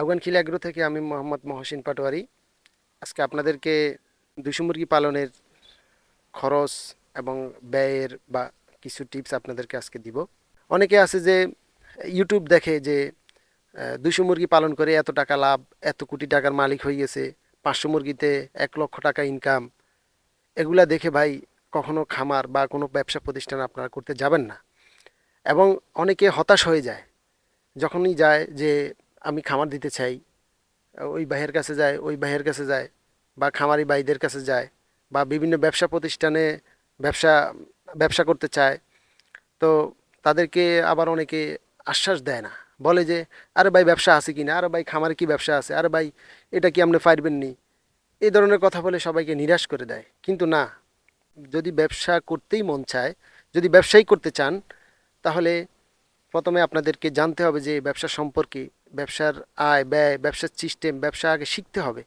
আফগানখিল agro থেকে আমি মোহাম্মদ মহসিন পাটোয়ারি। আজকে আপনাদেরকে দুশো মুরগি পালনের খরচ এবং ব্যয়ের বা কিছু টিপস আপনাদেরকে আজকে দিব। অনেকে আছে যে ইউটিউব দেখে যে দুশো মুরগি পালন করে এত টাকা লাভ, এত কোটি টাকার মালিক হয়ে গেছে, পাঁচশো মুরগিতে এক লক্ষ টাকা ইনকাম এগুলা দেখে ভাই কখনো খামার বা কোনো ব্যবসা প্রতিষ্ঠান আপনারা করতে যাবেন না। এবং অনেকে হতাশ হয়ে যায়। যখনই যায় যে আমি খামার দিতে চাই, ওই ভাইয়ের কাছে যায়, ওই ভাইয়ের কাছে যায়, বা খামারি ভাইদের কাছে যায়, বা বিভিন্ন ব্যবসা প্রতিষ্ঠানে ব্যবসা ব্যবসা করতে চায়, তো তাদেরকে আবার অনেকে আশ্বাস দেয় না। বলে যে, আরে ভাই, ব্যবসা আছে কি না আরে ভাই, খামারে কি ব্যবসা আছে? আরে ভাই, এটা কি আপনি পারবেন নি? এই ধরনের কথা বলে সবাইকে নিরাশ করে দেয়। কিন্তু না, যদি ব্যবসা করতেই মন চায়, যদি ব্যবসাই করতে চান, তাহলে প্রথমে আপনাদেরকে জানতে হবে যে ব্যবসা সম্পর্কে ব্যবসার আয়, ব্যয়, ব্যবসার সিস্টেম ব্যবসা আগে শিখতে হবে।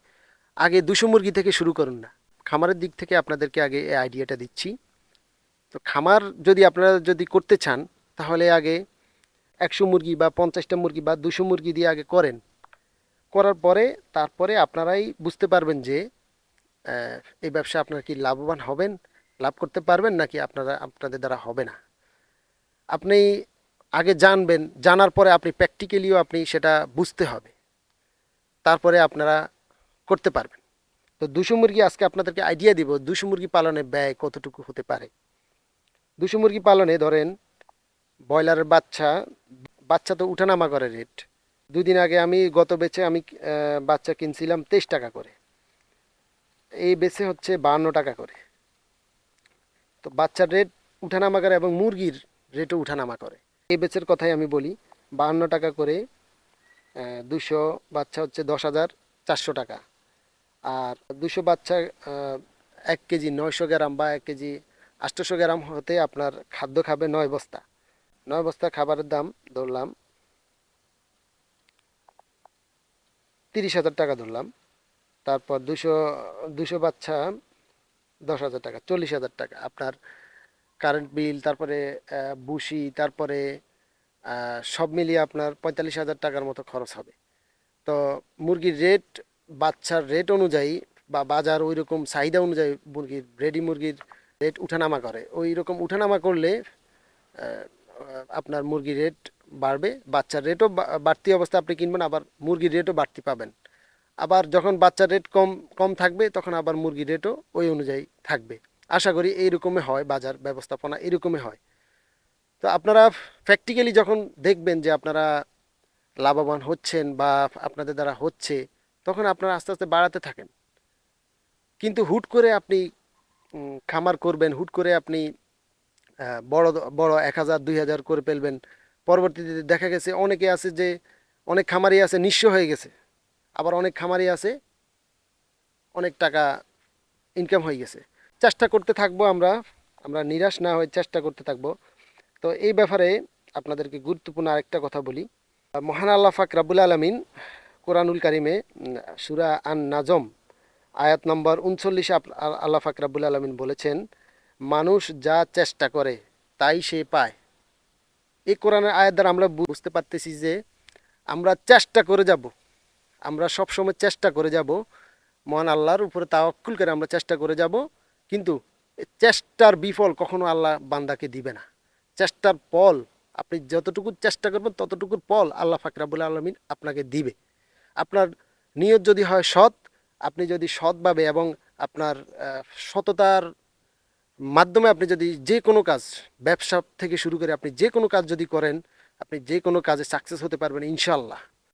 আগে দুশো মুরগি থেকে শুরু করুন না। খামারের দিক থেকে আপনাদেরকে আগে এই আইডিয়াটা দিচ্ছি। তো খামার যদি আপনারা যদি করতে চান, তাহলে আগে একশো মুরগি বা পঞ্চাশটা মুরগি বা দুশো মুরগি দিয়ে আগে করেন। করার পরে, তারপরে আপনারাই বুঝতে পারবেন যে এই ব্যবসা আপনারা কি লাভবান হবেন, লাভ করতে পারবেন নাকি আপনারা, আপনাদের দ্বারা হবে না। আপনি আগে জানবেন, জানার পরে আপনি প্র্যাকটিক্যালিও আপনি সেটা বুঝতে হবে। তারপরে আপনারা করতে পারবেন। তো দুশো মুরগি আজকে আপনাদেরকে আইডিয়া দিব, দুশো মুরগি পালনে ব্যয় কতটুকু হতে পারে? দুশো মুরগি পালনে ধরেন, ব্রয়লারের বাচ্চা বাচ্চা তো উঠানামা করে রেট দুদিন আগে আমি গত বেচে আমি বাচ্চা কিনছিলাম তেইশ টাকা করে। এই বেচে হচ্ছে বাহান্ন টাকা করে। তো বাচ্চার রেট উঠানামা করে এবং মুরগির রেটও উঠানামা করে। এই বেচের কথাই আমি বলি। বাহান্ন টাকা করে দুশো বাচ্চা হচ্ছে দশ হাজার চারশো টাকা। আর দুশো বাচ্চা এক কেজি নয়শো গ্রাম বা এক কেজি আটশোশো গ্রাম হতে আপনার খাদ্য খাবে নয় বস্তা। নয় বস্তা খাবারের দাম ধরলাম তিরিশ হাজার টাকা ধরলাম। তারপর দুশো দুশো বাচ্চা দশ হাজার টাকা, চল্লিশ হাজার টাকা। আপনার কারেন্ট বিল তারপরে বুসি তারপরে সব মিলিয়ে আপনার পঁয়তাল্লিশ হাজার টাকার মতো খরচ হবে। তো মুরগির রেট বাচ্চার রেট অনুযায়ী বা বাজার ওই রকম চাহিদা অনুযায়ী মুরগির রেডি মুরগির রেট উঠানামা করে। ওই রকম উঠানামা করলে আপনার মুরগির রেট বাড়বে, বাচ্চার রেটও বাড়তি অবস্থা আপনি কিনবেন, আবার মুরগির রেটও বাড়তি পাবেন। আবার যখন বাচ্চার রেট কম কম থাকবে, তখন আবার মুরগির রেটও ওই অনুযায়ী থাকবে। আশা করি এইরকমই হয়, বাজার ব্যবস্থাপনা এরকমই হয়। তো আপনারা প্র্যাকটিক্যালি যখন দেখবেন যে আপনারা লাভবান হচ্ছেন বা আপনাদের দ্বারা হচ্ছে, তখন আপনারা আস্তে আস্তে বাড়াতে থাকেন। কিন্তু হুট করে আপনি খামার করবেন, হুট করে আপনি বড় বড় এক হাজার, দুই হাজার করে ফেলবেন। পরবর্তীতে দেখা গেছে অনেকে আছে যে, অনেক খামারি আছে, নিঃস্ব হয়ে গেছে। আবার অনেক খামারি আছে, অনেক টাকা ইনকাম হয়ে গেছে। চেষ্টা করতে থাকব আমরা আমরা নিরাশ না হয়ে চেষ্টা করতে থাকব। তো এই ব্যাপারে আপনাদেরকে গুরুত্বপূর্ণ আরেকটা কথা বলি। মহান আল্লাহ ফাক রাবুল আলমিন কোরআনুল কারিমে সুরা আন নাজম আয়াত নম্বর উনচল্লিশে আল্লাহ ফাক রাবুল আলমিন বলেছেন, মানুষ যা চেষ্টা করে, তাই সে পায়। এই কোরআনের আয়াত দ্বারা আমরা বুঝতে পারতেছি যে আমরা চেষ্টা করে যাব, আমরা সব সময় চেষ্টা করে যাব, মহান আল্লাহর উপরে তাওয়াক্কুল করে আমরা চেষ্টা করে যাব কিন্তু চেষ্টার বিফল কখনো আল্লাহ বান্দাকে দিবে না। চেষ্টার ফল, আপনি যতটুকু চেষ্টা করবেন, ততটুকুর ফল আল্লাহ ফাকরাবুল আলমিন আপনাকে দিবে। আপনার নিয়ত যদি হয় সৎ, আপনি যদি সৎভাবে এবং আপনার সততার মাধ্যমে আপনি যদি যে কোনো কাজ, ব্যবসা থেকে শুরু করে আপনি যে কোনো কাজ যদি করেন, আপনি যে কোনো কাজে সাকসেস হতে পারবেন ইনশাল্লাহ